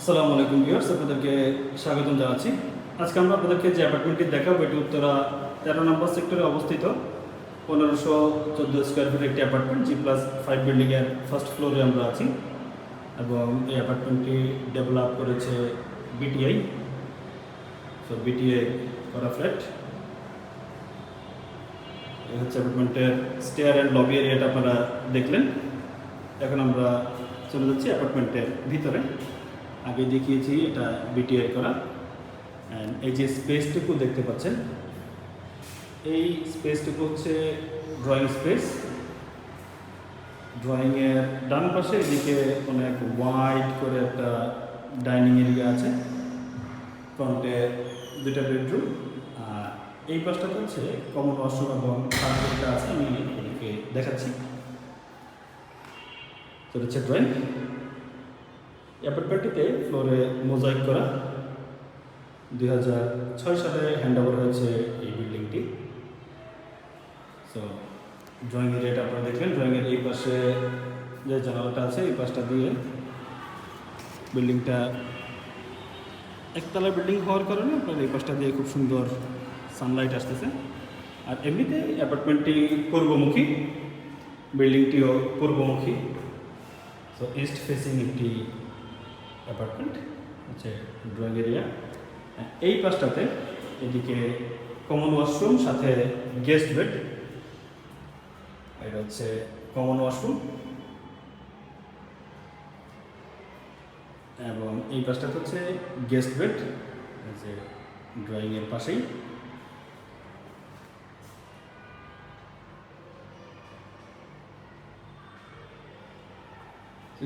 আসসালামু আলাইকুম ভিউয়ার্স, আপনাদেরকে স্বাগতম জানাচ্ছি। আজকে আমরা আপনাদেরকে যে অ্যাপার্টমেন্টটি দেখাবো, এটি উত্তরা তেরো নম্বর সেক্টরে অবস্থিত। পনেরোশো চোদ্দ স্কোয়ার ফিট একটি অ্যাপার্টমেন্ট জি প্লাস ফাইভ বিল্ডিংয়ের ফার্স্ট ফ্লোরে আমরা আছি এবং এই অ্যাপার্টমেন্টটি ডেভেলপ করেছে বিটিআই তো বিটিআই করা ফ্ল্যাট এই হচ্ছে অ্যাপার্টমেন্টের স্টেয়ার অ্যান্ড লবি এরিয়াটা আপনারা দেখলেন। এখন আমরা চলে যাচ্ছি অ্যাপার্টমেন্টের ভিতরে। আগে দেখিয়েছি, এটা বিটিআই করা। এই যে স্পেসটুকু দেখতে পাচ্ছেন, এই স্পেসটুকু হচ্ছে ড্রয়িং স্পেস ড্রয়িংয়ের ডান পাশে এদিকে অনেক ওয়াইড করে একটা ডাইনিং এরিয়া আছে। ফ্রন্টে দুটা বেডরুম আর এই পাশটা হচ্ছে কমন ওয়াশরুম এবং আছে, আমি এদিকে দেখাচ্ছি। তো হচ্ছে ড্রয়িং অ্যাপার্টমেন্টটিতে ফ্লোরে মোজাইক করা দুই হাজার ছয় সালে হ্যান্ড ওভার হয়েছে এই বিল্ডিংটি। সো ড্রয়িং এরিয়াটা আপনারা দেখলেন ড্রয়িংয়ের এই পাশে যে জানালাটা আছে, এই পাশটা দিয়ে বিল্ডিংটা একতলা বিল্ডিং হওয়ার কারণে আপনার এই পাশটা দিয়ে খুব সুন্দর সানলাইট আসতেছে। আর এমনিতে অ্যাপার্টমেন্টটি পূর্বমুখী, বিল্ডিংটিও পূর্বমুখী। সো ইস্ট ফেসিং একটি অ্যাপার্টমেন্ট হচ্ছে ড্রয়িং এরিয়া এই পাশটাতে এদিকে কমন ওয়াশরুম সাথে গেস্ট বেড এটা হচ্ছে কমন ওয়াশরুম এবং এই পাশটাতে হচ্ছে গেস্ট বেড যে ড্রয়িংয়ের পাশেই।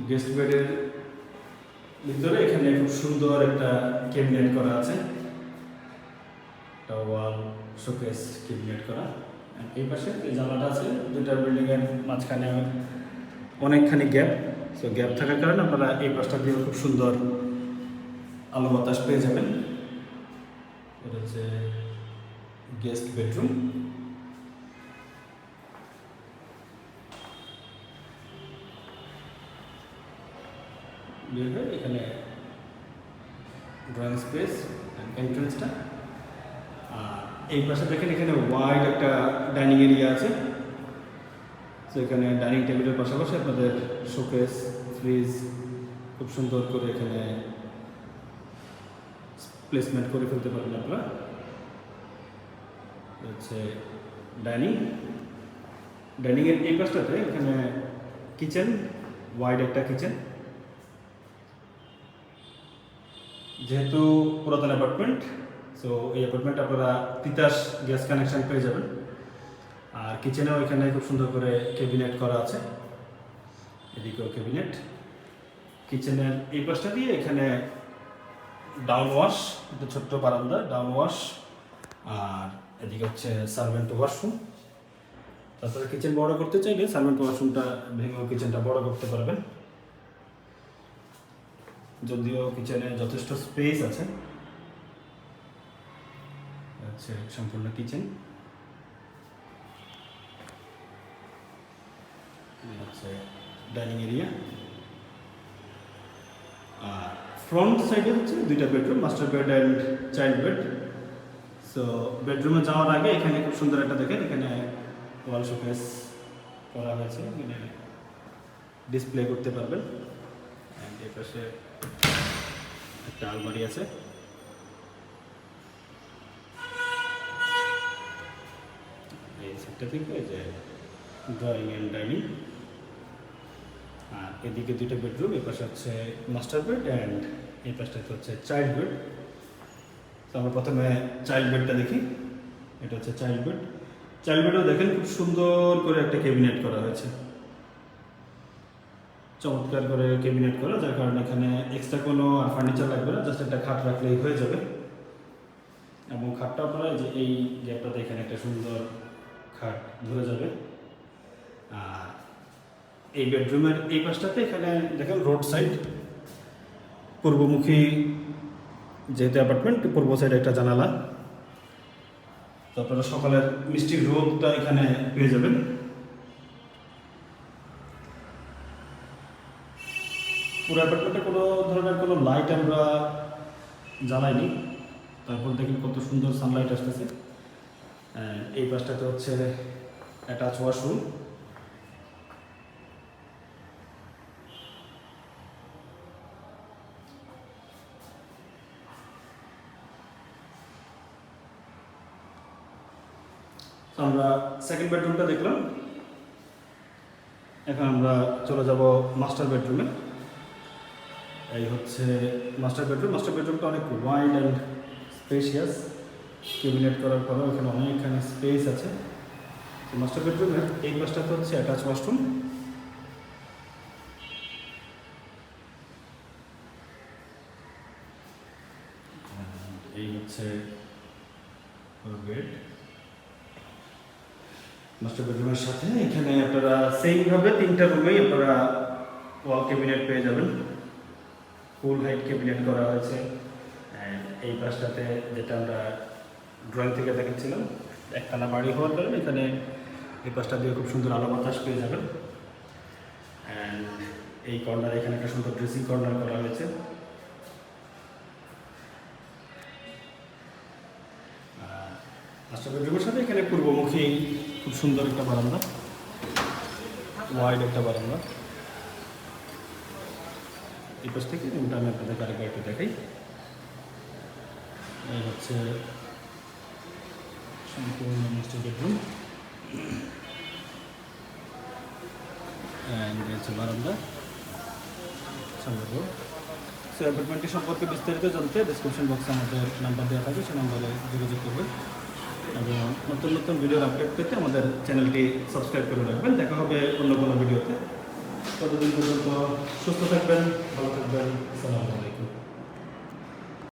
গেস্ট বেডের ভিতরে এখানে খুব সুন্দর একটা ক্যাবিনেট করা আছে। একটা ওয়াল, শোকেস ক্যাবিনেট করা। এই পাশে যে জানলাটা আছে, দুইটা বিল্ডিংয়ের মাঝখানে অনেকখানি গ্যাপ। সো গ্যাপ থাকার কারণে আপনারা এই পাশটা দিয়ে খুব সুন্দর আলো বাতাস পেয়ে যাবেন। এটা হচ্ছে গেস্ট বেডরুম। বের এখানে ড্রয়িং স্পেস এন্ট্রেন্সটা আর এই পাশে দেখেন এখানে ওয়াইড একটা ডাইনিং এরিয়া আছে। তো এখানে ডাইনিং টেবিলের পাশাপাশি আপনাদের শোকেস ফ্রিজ খুব সুন্দর করে এখানে প্লেসমেন্ট করে ফেলতে পারবেন আপনারা। হচ্ছে ডাইনিং ডাইনিংয়ের এই পাশটাতে এখানে কিচেন ওয়াইড একটা কিচেন যেহেতু পুরাতন অ্যাপার্টমেন্ট সো এই অ্যাপার্টমেন্ট আপনারা তিতাস গ্যাস কানেকশন পেয়ে যাবেন। আর কিচেনেও এখানে খুব সুন্দর করে ক্যাবিনেট করা আছে। এদিকেও ক্যাবিনেট কিচেনের এই পাশটা দিয়ে এখানে ডাউন ওয়াশ একটা ছোট্ট বারান্দা ডাউন ওয়াশ আর এদিকে হচ্ছে সার্ভেন্ট ওয়াশরুম তারপরে কিচেন বড় করতে চাইলে সার্ভেন্ট ওয়াশরুমটা ভেঙেও কিচেনটা বড় করতে পারবেন। যদিও কিচেনে যথেষ্ট স্পেস আছে। হচ্ছে সম্পূর্ণ কিচেন ডাইনিং এরিয়া আর ফ্রন্ট সাইডে হচ্ছে দুইটা bedroom master bed and child bed so বেডরুমে যাওয়ার আগে এখানে খুব সুন্দর একটা দেখেন, এখানে ওয়াল শোকেস করা হয়েছে। এখানে ডিসপ্লে করতে পারবেন। অ্যান্ড পাশে একটা আলমারি আছে। এই সেটটা থেকে যে ড্রয়িং অ্যান্ড ডাইনিং আর এদিকে দুটো বেডরুম এই পাশে হচ্ছে মাস্টার বেড অ্যান্ড এই পাশটাতে হচ্ছে চাইল্ড বেড তো আমরা প্রথমে চাইল্ড বেডটা দেখি। এটা হচ্ছে চাইল্ড বেড চাইল্ড বেডও দেখেন খুব সুন্দর করে একটা ক্যাবিনেট করা হয়েছে। চমৎকার করে ক্যাবিনেট করা যার কারণে এখানে এক্সট্রা কোনো আর ফার্নিচার লাগবে না জাস্ট একটা খাট রাখলেই হয়ে যাবে। এবং খাটটা আপনারা যে, এই গ্যাপটাতে এখানে একটা সুন্দর খাট ধরে যাবে। আর এই বেডরুমের এই পাশটাতে এখানে দেখেন রোড সাইড পূর্বমুখী যেহেতু অ্যাপার্টমেন্ট পূর্ব সাইডে একটা জানালা। তো আপনারা সকালের মিষ্টি রোদটা এখানে পেয়ে যাবেন। পুরো অ্যাপার্টমেন্টে কোনো ধরনের কোনো লাইট আমরা জ্বালাইনি। তারপর দেখেন কত সুন্দর সানলাইট আসতেছে। এই পাশটাতে হচ্ছে অ্যাটাচ ওয়াশরুম আমরা সেকেন্ড বেডরুমটা দেখলাম। এখন আমরা চলে যাব মাস্টার বেডরুমে এই হচ্ছে মাস্টার বেডরুম মাস্টার বেডরুমটা অনেক ওয়াইড অ্যান্ড স্পেশিয়াস ক্যাবিনেট করার পরেও এখানে অনেকখানি স্পেস আছে। মাস্টার বেডরুমের এই পাশটাতে হচ্ছে অ্যাটাচ ওয়াশরুম এই হচ্ছে বেড মাস্টার বেডরুমের সাথে এখানে আপনারা সেইমভাবে তিনটা রুমেই আপনারা ওয়াল ক্যাবিনেট পেয়ে যাবেন। ফুল হাইট ক্যাবিনেট করা হয়েছে। And এই পাশটাতে যেটা আমরা ড্রয়িং থেকে দেখেছিলাম একতলা বাড়ি হওয়ার কারণে এখানে এই পাশটা দিয়ে খুব সুন্দর আলো বাতাস পেয়ে যাবেন অ্যান্ড এই কর্নার এখানে একটা সুন্দর ড্রেসিং কর্নার করা হয়েছে। সাথে এখানে পূর্বমুখী খুব সুন্দর একটা বারান্দা। ওয়াইড একটা বারান্দা। এই থেকে রুমটা আমি আপনাদের আরেকবার একটু দেখাই। হচ্ছে সম্পূর্ণ মাস্টার বেডরুম হচ্ছে বারান্দা। সো অ্যাপার্টমেন্টটি সম্পর্কে বিস্তারিত জানতে ডিসক্রিপশন বক্সে আমাদের নাম্বার দেওয়া থাকবে, সেই নাম্বারে যোগাযোগ করবেন। এবং নতুন নতুন ভিডিওর আপডেট পেতে আমাদের চ্যানেলটি সাবস্ক্রাইব করে রাখবেন। দেখা হবে অন্য কোনো ভিডিওতে ততদিন পর্যন্ত সুস্থ থাকবেন ভালো থাকবেন সালামালাইকুম